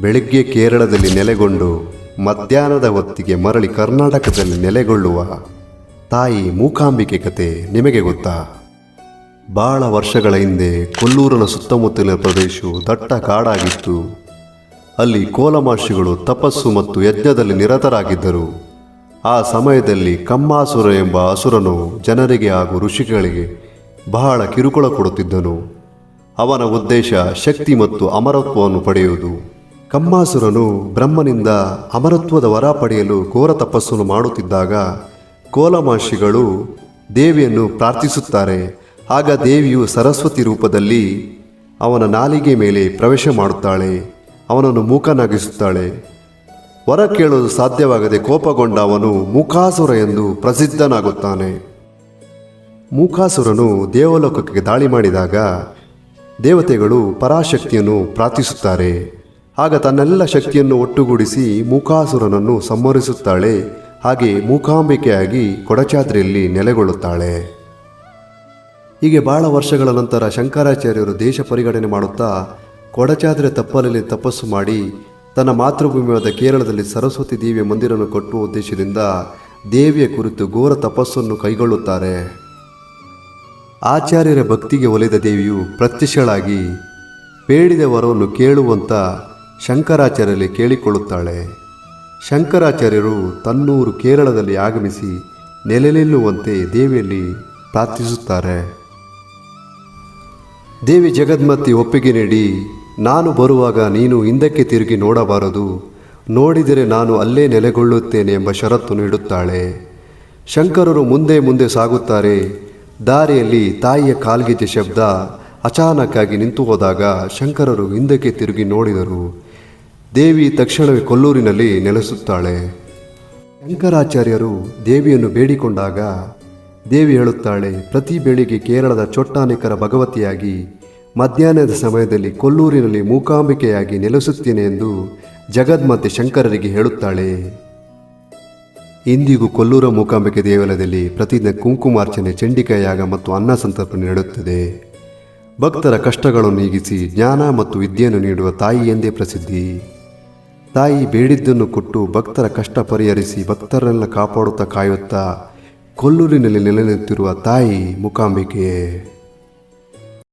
ಬೆಳಗ್ಗೆ ಕೇರಳದಲ್ಲಿ ನೆಲೆಗೊಂಡು ಮಧ್ಯಾಹ್ನದ ಹೊತ್ತಿಗೆ ಮರಳಿ ಕರ್ನಾಟಕದಲ್ಲಿ ನೆಲೆಗೊಳ್ಳುವ ತಾಯಿ ಮೂಕಾಂಬಿಕೆ ಕತೆ ನಿಮಗೆ ಗೊತ್ತಾ? ಬಹಳ ವರ್ಷಗಳ ಹಿಂದೆ ಕೊಲ್ಲೂರನ ಸುತ್ತಮುತ್ತಲಿನ ಪ್ರದೇಶವು ದಟ್ಟ ಕಾಡಾಗಿತ್ತು. ಅಲ್ಲಿ ಕೋಲಮಾಶಿಗಳು ತಪಸ್ಸು ಮತ್ತು ಯಜ್ಞದಲ್ಲಿ ನಿರತರಾಗಿದ್ದರು. ಆ ಸಮಯದಲ್ಲಿ ಕಮ್ಮಾಸುರ ಎಂಬ ಅಸುರನು ಜನರಿಗೆ ಹಾಗೂ ಋಷಿಗಳಿಗೆ ಬಹಳ ಕಿರುಕುಳ ಕೊಡುತ್ತಿದ್ದನು. ಅವನ ಉದ್ದೇಶ ಶಕ್ತಿ ಮತ್ತು ಅಮರತ್ವವನ್ನು ಪಡೆಯುವುದು. ಕಮ್ಮಾಸುರನು ಬ್ರಹ್ಮನಿಂದ ಅಮರತ್ವದ ವರ ಪಡೆಯಲು ಘೋರ ತಪಸ್ಸನ್ನು ಮಾಡುತ್ತಿದ್ದಾಗ ಕೋಲಮಾಷಿಗಳು ದೇವಿಯನ್ನು ಪ್ರಾರ್ಥಿಸುತ್ತಾರೆ. ಆಗ ದೇವಿಯು ಸರಸ್ವತಿ ರೂಪದಲ್ಲಿ ಅವನ ನಾಲಿಗೆ ಮೇಲೆ ಪ್ರವೇಶ ಮಾಡುತ್ತಾಳೆ. ಅವನನ್ನು ಮೂಕನಾಗಿಸುತ್ತಾಳೆ. ವರ ಕೇಳಲು ಸಾಧ್ಯವಾಗದೆ ಕೋಪಗೊಂಡ ಅವನು ಮೂಕಾಸುರ ಎಂದು ಪ್ರಸಿದ್ಧನಾಗುತ್ತಾನೆ. ಮೂಕಾಸುರನು ದೇವಲೋಕಕ್ಕೆ ದಾಳಿ ಮಾಡಿದಾಗ ದೇವತೆಗಳು ಪರಾಶಕ್ತಿಯನ್ನು ಪ್ರಾರ್ಥಿಸುತ್ತಾರೆ. ಆಗ ತನ್ನೆಲ್ಲ ಶಕ್ತಿಯನ್ನು ಒಟ್ಟುಗೂಡಿಸಿ ಮೂಕಾಸುರನನ್ನು ಸಂಹರಿಸುತ್ತಾಳೆ. ಹಾಗೆ ಮೂಕಾಂಬಿಕೆಯಾಗಿ ಕೊಡಚಾದ್ರಿಯಲ್ಲಿ ನೆಲೆಗೊಳ್ಳುತ್ತಾಳೆ. ಹೀಗೆ ಬಹಳ ವರ್ಷಗಳ ನಂತರ ಶಂಕರಾಚಾರ್ಯರು ದೇಶ ಪರಿಗಣನೆ ಮಾಡುತ್ತಾ ಕೊಡಚಾದ್ರಿ ತಪ್ಪಲಲ್ಲಿ ತಪಸ್ಸು ಮಾಡಿ ತನ್ನ ಮಾತೃಭೂಮಿಯಾದ ಕೇರಳದಲ್ಲಿ ಸರಸ್ವತಿ ದೇವಿಯ ಮಂದಿರವನ್ನು ಕಟ್ಟುವ ಉದ್ದೇಶದಿಂದ ದೇವಿಯ ಕುರಿತು ಘೋರ ತಪಸ್ಸನ್ನು ಕೈಗೊಳ್ಳುತ್ತಾರೆ. ಆಚಾರ್ಯರ ಭಕ್ತಿಗೆ ಒಲಿದ ದೇವಿಯು ಪ್ರತ್ಯಕ್ಷಳಾಗಿ ಬೇಡಿದ ವರವನ್ನು ಕೇಳುವಂತ ಶಂಕರಾಚಾರ್ಯರಲ್ಲಿ ಕೇಳಿಕೊಳ್ಳುತ್ತಾಳೆ, ಶಂಕರಾಚಾರ್ಯರು ತನ್ನೂರು ಕೇರಳದಲ್ಲಿ ಆಗಮಿಸಿ ನೆಲೆ ನಿಲ್ಲುವಂತೆ ದೇವಿಯಲ್ಲಿ ಪ್ರಾರ್ಥಿಸುತ್ತಾರೆ. ದೇವಿ ಜಗದ್ಮತಿ ಒಪ್ಪಿಗೆ ನೀಡಿ, ನಾನು ಬರುವಾಗ ನೀನು ಹಿಂದಕ್ಕೆ ತಿರುಗಿ ನೋಡಬಾರದು, ನೋಡಿದರೆ ನಾನು ಅಲ್ಲೇ ನೆಲೆಗೊಳ್ಳುತ್ತೇನೆ ಎಂಬ ಷರತ್ತು ನೀಡುತ್ತಾಳೆ. ಶಂಕರರು ಮುಂದೆ ಮುಂದೆ ಸಾಗುತ್ತಾರೆ, ದಾರಿಯಲ್ಲಿ ತಾಯಿಯ ಕಾಲ್ಗೆಜ್ಜೆ ಶಬ್ದ ಅಚಾನಕ್ಕಾಗಿ ನಿಂತು ಹೋದಾಗ ಶಂಕರರು ಹಿಂದಕ್ಕೆ ತಿರುಗಿ ನೋಡಿದರು. ದೇವಿ ತಕ್ಷಣವೇ ಕೊಲ್ಲೂರಿನಲ್ಲಿ ನೆಲೆಸುತ್ತಾಳೆ. ಶಂಕರಾಚಾರ್ಯರು ದೇವಿಯನ್ನು ಬೇಡಿಕೊಂಡಾಗ ದೇವಿ ಹೇಳುತ್ತಾಳೆ, ಪ್ರತಿ ಬೆಳಿಗ್ಗೆ ಕೇರಳದ ಚೊಟ್ಟಾನಿಕರ ಭಗವತಿಯಾಗಿ ಮಧ್ಯಾಹ್ನದ ಸಮಯದಲ್ಲಿ ಕೊಲ್ಲೂರಿನಲ್ಲಿ ಮೂಕಾಂಬಿಕೆಯಾಗಿ ನೆಲೆಸುತ್ತೇನೆ ಎಂದು ಜಗದ್ಮಾತೆ ಶಂಕರರಿಗೆ ಹೇಳುತ್ತಾಳೆ. ಇಂದಿಗೂ ಕೊಲ್ಲೂರ ಮೂಕಾಂಬಿಕೆ ದೇವಾಲಯದಲ್ಲಿ ಪ್ರತಿದಿನ ಕುಂಕುಮಾರ್ಚನೆ, ಚಂಡಿಕಾಯಾಗ ಮತ್ತು ಅನ್ನ ಸಂತರ್ಪಣೆ ನಡೆಯುತ್ತದೆ. ಭಕ್ತರ ಕಷ್ಟಗಳನ್ನು ನೀಗಿಸಿ ಜ್ಞಾನ ಮತ್ತು ವಿದ್ಯೆಯನ್ನು ನೀಡುವ ತಾಯಿ ಎಂದೇ ಪ್ರಸಿದ್ಧಿ. ತಾಯಿ ಬೇಡಿದ್ದನ್ನು ಕೊಟ್ಟು ಭಕ್ತರ ಕಷ್ಟ ಪರಿಹರಿಸಿ ಭಕ್ತರನ್ನೆಲ್ಲ ಕಾಪಾಡುತ್ತಾ ಕಾಯುತ್ತಾ ಕೊಲ್ಲೂರಿನಲ್ಲಿ ನೆಲೆ ತಾಯಿ ಮೂಕಾಂಬಿಕೆ.